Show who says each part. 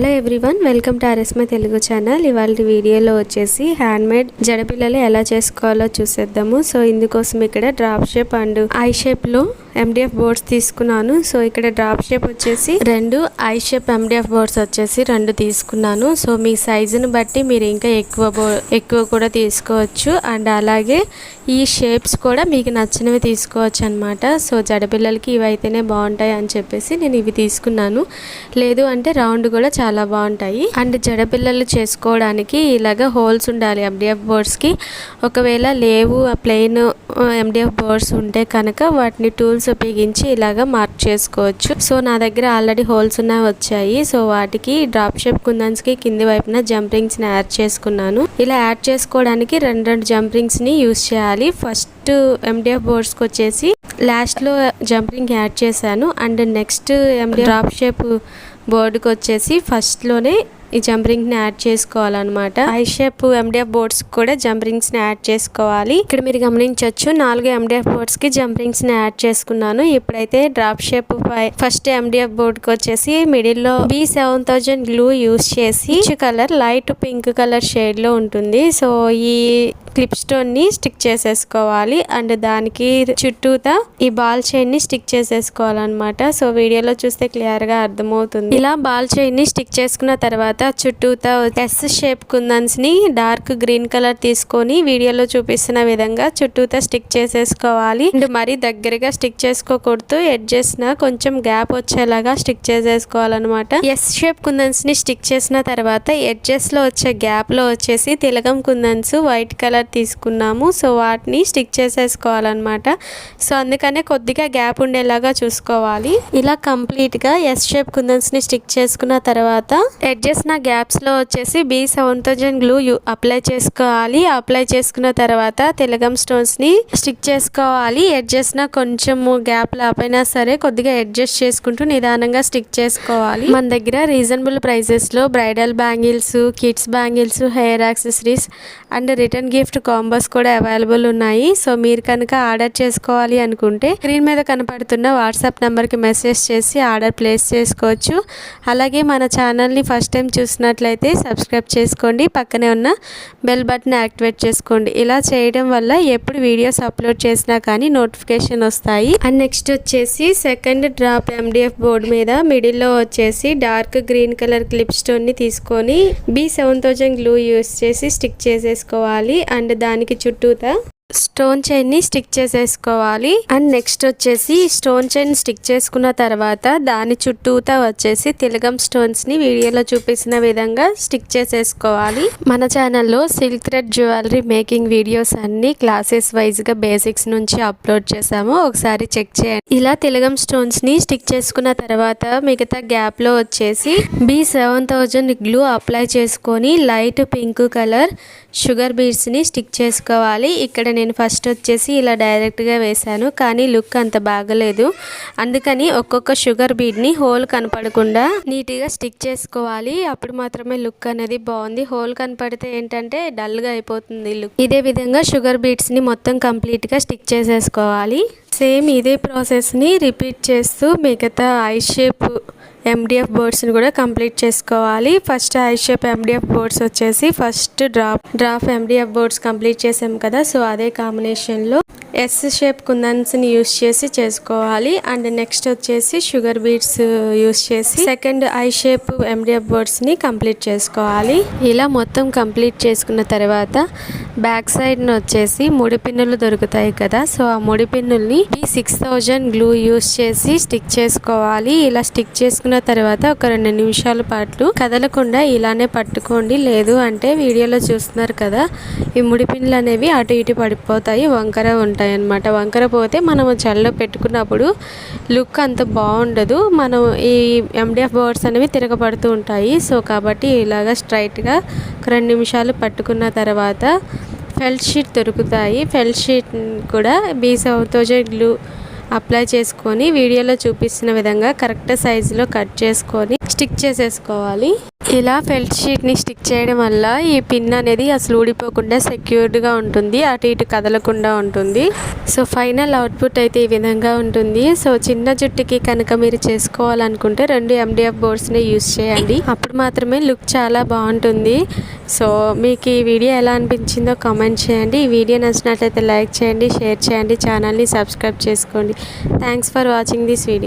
Speaker 1: Hello everyone welcome to ఆర్ఎస్మై Telugu channel. ఇవాళ వీడియోలో వచ్చేసి హ్యాండ్మేడ్ జడపిల్లలు ఎలా చేసుకోవాలో చూసేద్దాము. సో ఇందుకోసం ఇక్కడ డ్రాప్ షేప్ అండ్ ఐ షేప్లో ఎండిఎఫ్ బోర్డ్స్ తీసుకున్నాను. సో ఇక్కడ డ్రాప్ షేప్ వచ్చేసి రెండు ఐ షేప్ ఎండిఎఫ్ బోర్డ్స్ వచ్చేసి రెండు తీసుకున్నాను. సో మీ సైజుని బట్టి మీరు ఇంకా ఎక్కువ బో ఎక్కువ కూడా తీసుకోవచ్చు. అండ్ అలాగే ఈ షేప్స్ కూడా మీకు నచ్చినవి తీసుకోవచ్చు అనమాట సో జడపిల్లలకి ఇవి అయితేనే బాగుంటాయి అని చెప్పేసి నేను ఇవి తీసుకున్నాను. లేదు అంటే రౌండ్ కూడా చాలా చాలా బాగుంటాయి. అండ్ జడపిల్లలు చేసుకోవడానికి ఇలాగ హోల్స్ ఉండాలి ఎండిఎఫ్ బోర్డ్స్కి ఒకవేళ లేవు ఆ ప్లెయిన్ ఎండిఎఫ్ బోర్డ్స్ ఉంటే కనుక వాటిని టూల్స్ ఉపయోగించి ఇలాగ మార్క్ చేసుకోవచ్చు. సో నా దగ్గర ఆల్రెడీ హోల్స్ ఉన్నాయి వచ్చాయి. సో వాటికి డ్రాప్ షేప్ కుందన్స్కి కింది వైపున జంప్ రింగ్స్ని యాడ్ చేసుకున్నాను. ఇలా యాడ్ చేసుకోవడానికి రెండు రెండు జంప్ రింగ్స్ని యూస్ చేయాలి. ఫస్ట్ ఎండిఎఫ్ బోర్డ్స్కి వచ్చేసి లాస్ట్లో జంపింగ్ యాడ్ చేశాను. And next MD drop shape బోర్డుకి వచ్చేసి ఫస్ట్లోనే ఈ జంపరింగ్ని యాడ్ చేసుకోవాలన్నమాట. ఐ షేప్ ఎండిఎఫ్ బోర్డ్స్ కూడా జంపరింగ్స్ని యాడ్ చేసుకోవాలి. ఇక్కడ మీరు గమనించవచ్చు నాలుగు ఎండిఎఫ్ బోర్డ్స్కి జంపరింగ్స్ని యాడ్ చేసుకున్నాను. ఇప్పుడైతే డ్రాప్ షేప్ ఫస్ట్ ఎండిఎఫ్ బోర్డ్కి వచ్చేసి మిడిల్లో B seven thousand glue use చేసి కలర్ లైట్ పింక్ కలర్ షేడ్లో ఉంటుంది. సో ఈ క్లిప్ స్టోన్ని స్టిక్ చేసేసుకోవాలి. అండ్ దానికి చుట్టూతా ఈ బాల్ చైన్ని స్టిక్ చేసేసుకోవాలన్నమాట. సో వీడియోలో చూస్తే క్లియర్గా అర్థమవుతుంది. ఇలా బాల్ చైన్ని స్టిక్ చేసుకున్న తర్వాత చుట్టూతా ఎస్ షేప్ కుందన్స్ని డార్క్ గ్రీన్ కలర్ తీసుకొని వీడియోలో చూపిస్తున్న విధంగా చుట్టూతా స్టిక్ చేసేసుకోవాలి. అండ్ మరి దగ్గరగా స్టిక్ చేసుకోకూడదు. ఎడ్జెస్ న కొంచెం గ్యాప్ వచ్చేలాగా స్టిక్ చేసేసుకోవాలన్నమాట. ఎస్ షేప్ కుందన్స్ని స్టిక్ చేసిన తర్వాత ఎడ్జెస్లో వచ్చే గ్యాప్లో వచ్చేసి తిలకం కుందన్స్ వైట్ కలర్ తీసుకున్నాము. సో వాటిని స్టిక్ చేసేసుకోవాలన్నమాట. సో అందుకనే కొద్దిగా గ్యాప్ ఉండేలాగా చూసుకోవాలి. ఇలా కంప్లీట్గా ఎస్ షేప్ కుందన్స్ని స్టిక్ చేసుకున్న తర్వాత ఎడ్జెస్ నా గ్యాప్స్లో వచ్చేసి B seven thousand glue apply చేసుకోవాలి. అప్లై చేసుకున్న తర్వాత తెలగం స్టోన్స్ని స్టిక్ చేసుకోవాలి. ఎడ్జెస్ కొంచెం గ్యాప్ లేకపోయినా సరే కొద్దిగా అడ్జస్ట్ చేసుకుంటూ నిదానంగా స్టిక్ చేసుకోవాలి. మన దగ్గర రీజనబుల్ ప్రైజెస్లో bridal bangles kids bangles hair accessories and return gift combos కూడా అవైలబుల్ ఉన్నాయి. సో మీరు కనుక ఆర్డర్ చేసుకోవాలి అనుకుంటే స్క్రీన్ మీద కనపడుతున్న వాట్సాప్ నెంబర్కి మెసేజ్ చేసి ఆర్డర్ ప్లేస్ చేసుకోవచ్చు. అలాగే మన ఛానల్ని ఫస్ట్ టైం చూసినట్లయితే సబ్స్క్రైబ్ చేసుకోండి. పక్కనే ఉన్న బెల్ బటన్ యాక్టివేట్ చేసుకోండి. ఇలా చేయడం వల్ల ఎప్పుడు వీడియోస్ అప్లోడ్ చేసినా కానీ నోటిఫికేషన్ వస్తాయి. అండ్ నెక్స్ట్ వచ్చేసి సెకండ్ డ్రాప్ ఎండిఎఫ్ బోర్డు మీద మిడిల్లో వచ్చేసి డార్క్ గ్రీన్ కలర్ క్లిప్ స్టోన్ని తీసుకొని B seven thousand glue use చేసి స్టిక్ చేసేసుకోవాలి. అండ్ దానికి చుట్టూతా స్టోన్ చైన్ని స్టిక్ చేసేసుకోవాలి. అండ్ నెక్స్ట్ వచ్చేసి స్టోన్ చైన్ స్టిక్ చేసుకున్న తర్వాత దాని చుట్టూతా వచ్చేసి తిలగం స్టోన్స్ని వీడియోలో చూపించిన విధంగా స్టిక్ చేసేసుకోవాలి. మన ఛానల్లో silk thread jewellery making videos అన్ని క్లాసెస్ వైజ్గా బేసిక్స్ నుంచి అప్లోడ్ చేసాము ఒకసారి చెక్ చేయండి. ఇలా తిలగం స్టోన్స్ని స్టిక్ చేసుకున్న తర్వాత మిగతా గ్యాప్లో వచ్చేసి B seven thousand glue apply చేసుకొని లైట్ పింక్ కలర్ షుగర్ బీడ్స్ని స్టిక్ చేసుకోవాలి. ఇక్కడ నేను ఫస్ట్ వచ్చేసి ఇలా డైరెక్ట్గా వేశాను కానీ లుక్ అంత బాగలేదు. అందుకని ఒక్కొక్క షుగర్ బీడ్ని హోల్ కనపడకుండా నీట్గా స్టిక్ చేసుకోవాలి. అప్పుడు మాత్రమే లుక్ అనేది బాగుంది. హోల్ కనపడితే ఏంటంటే డల్గా అయిపోతుంది లుక్. ఇదే విధంగా షుగర్ బీడ్స్ని మొత్తం కంప్లీట్గా స్టిక్ చేసేసుకోవాలి. సేమ్ ఇదే ప్రాసెస్ని రిపీట్ చేస్తూ మిగతా ఐ షేప్ ఎండిఎఫ్ బోర్డ్స్ని కూడా కంప్లీట్ చేసుకోవాలి. First I shape MDF boards వచ్చేసి first drop drop MDF boards complete చేసాం కదా సో అదే కాంబినేషన్లో ఎస్ షేప్ కుందన్స్ని యూస్ చేసి చేసుకోవాలి. అండ్ నెక్స్ట్ వచ్చేసి షుగర్ బీట్స్ యూస్ చేసి సెకండ్ ఐ షేప్ ఎండిఎఫ్ బోర్డ్స్ని కంప్లీట్ చేసుకోవాలి. ఇలా మొత్తం కంప్లీట్ చేసుకున్న తర్వాత బ్యాక్ సైడ్ని వచ్చేసి ముడి పిన్నులు దొరుకుతాయి కదా సో ఆ ముడి పిన్నుల్ని సిక్స్ థౌజండ్ గ్లూ యూస్ చేసి స్టిక్ చేసుకోవాలి. ఇలా స్టిక్ చేసుకున్న తర్వాత ఒక రెండు నిమిషాల పాటు కదలకుండా ఇలానే పట్టుకోండి. లేదు అంటే వీడియోలో చూస్తున్నారు కదా ఈ ముడి పిండ్లు అనేవి అటు ఇటు పడిపోతాయి వంకర ఉంటాయి అన్నమాట వంకర పోతే మనం చల్ల పెట్టుకున్నప్పుడు లుక్ అంత బాగుండదు. మనం ఈ ఎండిఎఫ్ బోర్డ్స్ అనేవి తిరగబడుతూ ఉంటాయి. సో కాబట్టి ఇలాగ స్ట్రైట్గా ఒక రెండు నిమిషాలు పట్టుకున్న తర్వాత ఫెల్ట్ షీట్ దొరుకుతాయి. ఫెల్ట్ షీట్ కూడా B seven thousand glue apply చేసుకొని వీడియోలో చూపిస్తున్న విధంగా కరెక్ట్ సైజులో కట్ చేసుకొని స్టిక్ చేసేసుకోవాలి. ఇలా ఫెల్ట్ షీట్ని స్టిక్ చేయడం వల్ల ఈ పిన్ అనేది అసలు ఊడిపోకుండా సెక్యూర్డ్గా ఉంటుంది. అటు ఇటు కదలకుండా ఉంటుంది. సో ఫైనల్ అవుట్పుట్ అయితే ఈ విధంగా ఉంటుంది. సో చిన్న జుట్టుకి కనుక మీరు చేసుకోవాలనుకుంటే రెండు ఎండిఎఫ్ బోర్డ్స్ని యూస్ చేయండి. అప్పుడు మాత్రమే లుక్ చాలా బాగుంటుంది. సో మీకు ఈ వీడియో ఎలా అనిపించిందో కామెంట్ చేయండి. ఈ వీడియో నచ్చినట్లయితే లైక్ చేయండి షేర్ చేయండి ఛానల్ని సబ్స్క్రైబ్ చేసుకోండి. Thanks for watching this video